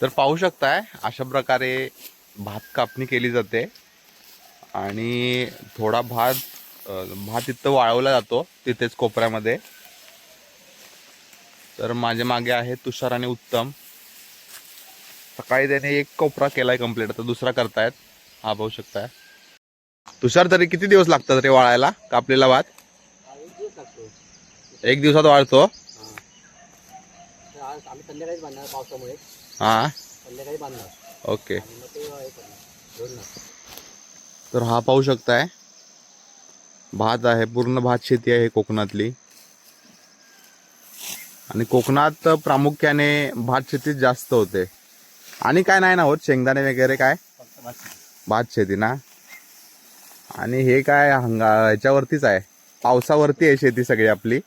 तर पाहू शकताय अशा प्रकारे भात कापणी केली जाते. आणि थोडा भात भात इथं वाळवला जातो तिथेच कोपऱ्यामध्ये. तर माझ्या मागे आहे तुषार आणि उत्तम. सकाळी त्याने एक कोपरा केलाय कंप्लीट आता दुसरा करतायत. हा पाहू शकताय. तुषार तरी किती दिवस लागतात रे वाळायला? कापलेला भात? एक दिवसात वाळतो आम्ही संध्याकाळीच बांधणार पावसामुळे. हा. संध्याकाळी बांधणार. ओके. आणि मग ते हे करणार. जोडणार. तर हा पाहू शकताय. भात आहे पूर्ण भात शेती आहे कोकणातली. आणि कोकणात प्रामुख्याने भात शेतीच जास्त होते. आणि काय नाही ना होत शेंगदाणे वगैरे काय? फक्त भात भात शेती ना? आणि हे काय हंगा ह्याच्यावरतीच आहे. पावसावरती आहे शेती सगळी आपली.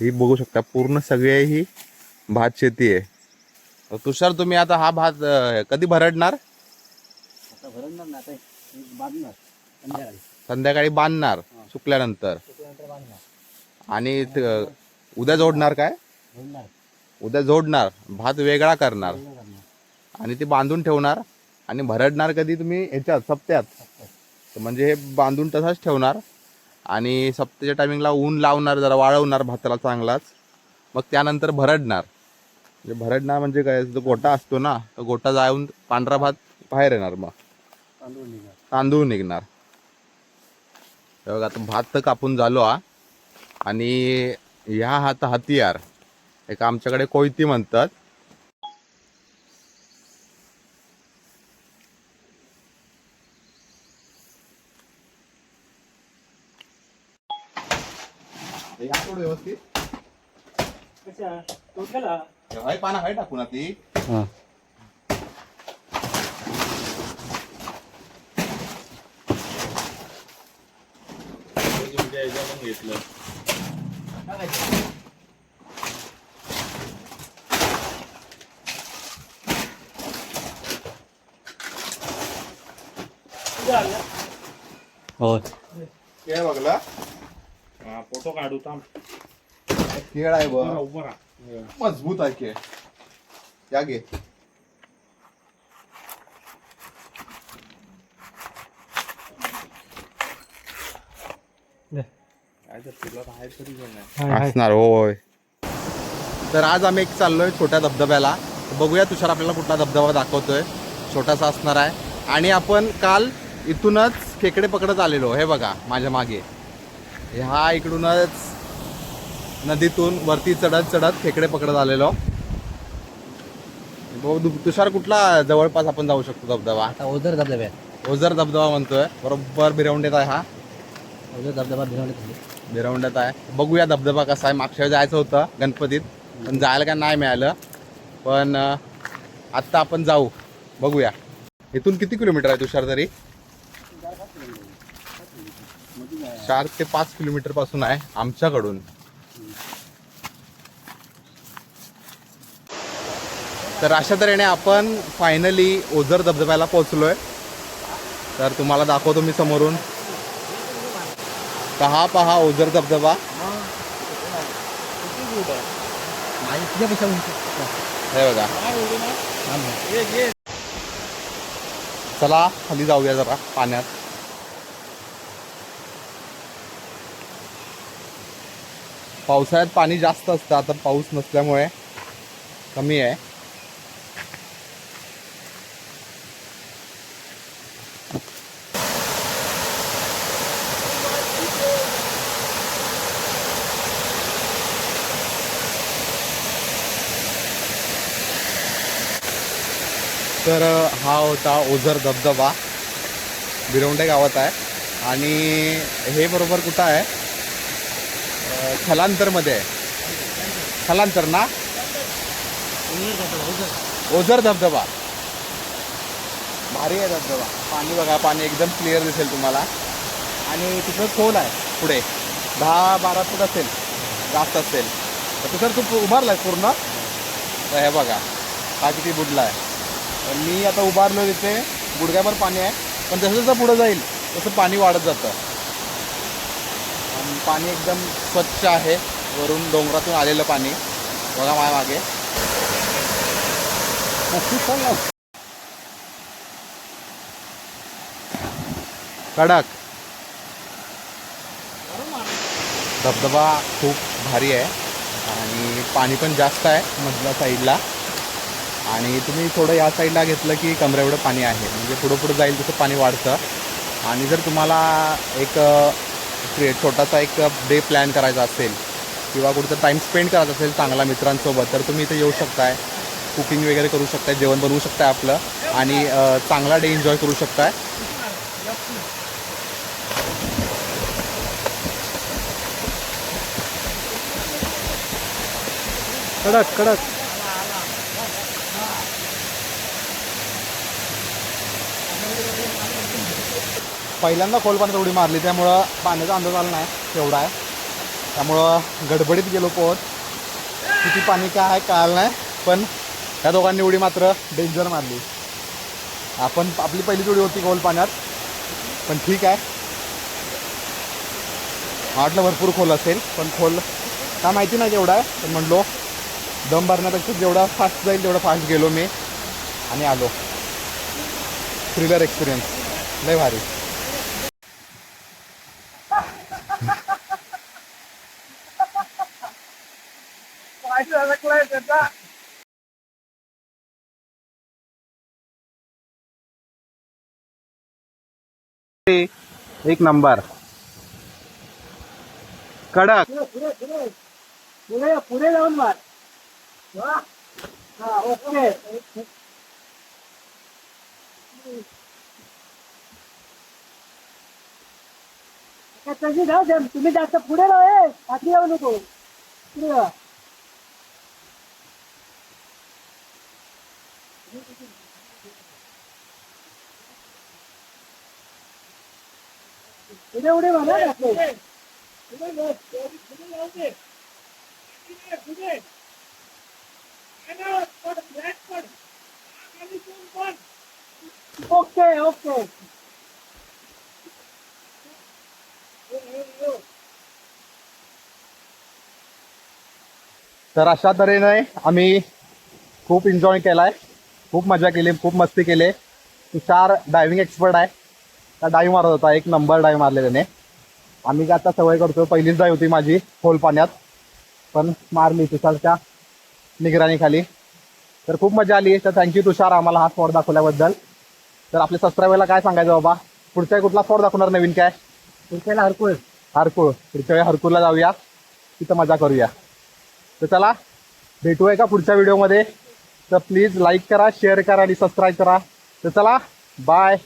ही बघू शकता पूर्ण सगळे ही भात शेती आहे. तुषार तुम्ही आता हा भात कधी भरडणार? संध्याकाळी. बांधणार सुकल्यानंतर. आणि उद्या जोडणार काय? उद्या जोडणार भात वेगळा करणार. आणि ते बांधून ठेवणार आणि भरडणार कधी तुम्ही? ह्याच्यात सप्त्यात. म्हणजे हे बांधून तसाच ठेवणार. आणि सप्त्याच्या टायमिंगला ऊन लावणार जरा वाळवणार भाताला चांगलाच. मग त्यानंतर भरडणार. म्हणजे भरडणार म्हणजे काय? जो गोटा असतो ना तो गोटा जाऊन पांढरा भात बाहेर येणार मग. तांदूळ निघणार. तांदूळ निघणार. बघा आता भात तर कापून झालो हा. आणि ह्या हात हतियार एक आमच्याकडे कोयती म्हणतात. हाय पाना हाय टाकू ना ती हां घेतलं हो केळ बघला फोटो काढू थांब केळ आहे बघ. उभं राहा. मजबूत आहे केळ या घे. असणार होय. तर आज आम्ही एक चाललोय छोट्या धबधब्याला. बघूया तुषार आपल्याला कुठला धबधबा दाखवतोय. छोटासा असणार आहे. आणि आपण काल इथूनच खेकडे पकडत आलेलो हे बघा माझ्या मागे. ह्या इकडूनच नदीतून वरती चढत चढत खेकडे पकडत आलेलो. तुषार कुठला जवळपास आपण जाऊ शकतो धबधबा? आता ओझर धबधब्यात ओझर धबधबा म्हणतोय. बरोबर भिरवंडीत आहे हा. ओझर धबधबा भिरवण्यात भिरवंड्यात आहे. बघूया धबधबा कसा आहे. मागच्या वेळी जायचं होतं गणपतीत. पण जायला काय नाही मिळालं. पण अं, आत्ता आपण जाऊ. बघूया. इथून किती किलोमीटर आहे तुषार तरी? चार ते पाच किलोमीटरपासून आहे आमच्याकडून. तर अशा तऱ्हेने आपण फायनली ओझर धबधब्याला पोहोचलोय. तर तुम्हाला दाखवतो मी समोरून. पहा पहा ओझर धबधबा. हे बघा. चला खाली जाऊया जरा पाण्यात. पावसाळ्यात पाणी जास्त असतं आता पाऊस नसल्यामुळे कमी आहे. तर हा होता ओझर धबधबा बिरवंडे गावात आहे. आणि हे बरोबर कुठं आहे? स्थलांतरमध्ये आहे. स्थलांतर ना? ओझर धबधबा. भारी आहे धबधबा. पाणी बघा पाणी एकदम क्लिअर दिसेल तुम्हाला. आणि तिथं खोल आहे पुढे. दहा बारा फूट असेल. जास्त असेल. तर तिथं तू आहे पूर्ण. तर हे बघा हा किती बुडला आहे. मी आता उभारलो तिथे. गुडघ्याभर पाणी आहे. पण जसं जसं पुढं जाईल तसं पाणी वाढत जातं. पाणी एकदम स्वच्छ आहे. वरून डोंगरातून आलेलं पाणी. बघा माझ्या मागे. नक्की कडक. धबधबा खूप भारी आहे. आणि पाणी पण जास्त आहे मधल्या साईडला. आणि तुम्ही थोडं या साईडला घेतलं की कमरे एवढं पाणी आहे. म्हणजे पुढं पुढं जाईल तसं पाणी वाढतं. आणि जर तुम्हाला एक छोटासा एक डे प्लॅन करायचा असेल किंवा कुठं टाईम स्पेंड करायचा असेल चांगला मित्रांसोबत तर तुम्ही इथे येऊ शकताय. कुकिंग वगैरे करू शकताय जेवण बनवू शकताय आपलं. आणि चांगला डे एन्जॉय करू शकताय. कडक कडक. पहिल्यांदा खोल पाण्यात उडी मारली त्यामुळं पाण्याचा अंदाज आला नाही तेवढा आहे. त्यामुळं गडबडीत गेलो पोहत. किती पाणी काय आहे कळालं नाही पण त्या दोघांनी उडी मात्र डेंजर मारली. आपण आपली पहिलीच उडी होती खोल पाण्यात पण ठीक आहे. वाटलं भरपूर खोल असेल पण खोल काय माहिती नाही केवढा आहे. पण म्हणलो दम भरण्यापेक्षा जेवढा फास्ट जाईल तेवढा फास्ट गेलो मी आणि आलो. थ्रिलर एक्सपिरियन्स लय भारी. एक नंबर. कडक. पुढे पुढे पुढे. पुढे जाऊन मार. ओके. तशी जाऊ दे. तुम्ही जास्त पुढे राहा ए. खाली जाऊ नको. पुढे जा. उडे म्हणा ओके ओके तर अशा तऱ्हेने आम्ही खूप एन्जॉय केलाय खूप मजा केली खूप मस्ती केली. तुषार डायव्हिंग एक्सपर्ट आहे. त्या डाईव्ह मारत होता. एक नंबर डाईव्ह मारले त्याने. आम्ही आता सवय करतो पहिलीच डाईव्ह होती माझी खोल पाण्यात. पण मारली तुषारच्या निगराणीखाली. तर खूप मजा आली. तर थँक्यू तुषार आम्हाला हा स्पॉट दाखवल्याबद्दल. तर आपल्या सबस्क्रायबरला काय सांगायचं बाबा? पुढच्या कुठला स्पॉट दाखवणार नवीन काय? तुमच्याला हरकुळ हरकुळ पुढच्या वेळी हरकुळला जाऊया. तिथं मजा करूया. तर चला भेटूया का पुढच्या व्हिडिओमध्ये तर प्लीज लाईक करा शेअर करा आणि सबस्क्राईब करा. तर चला बाय.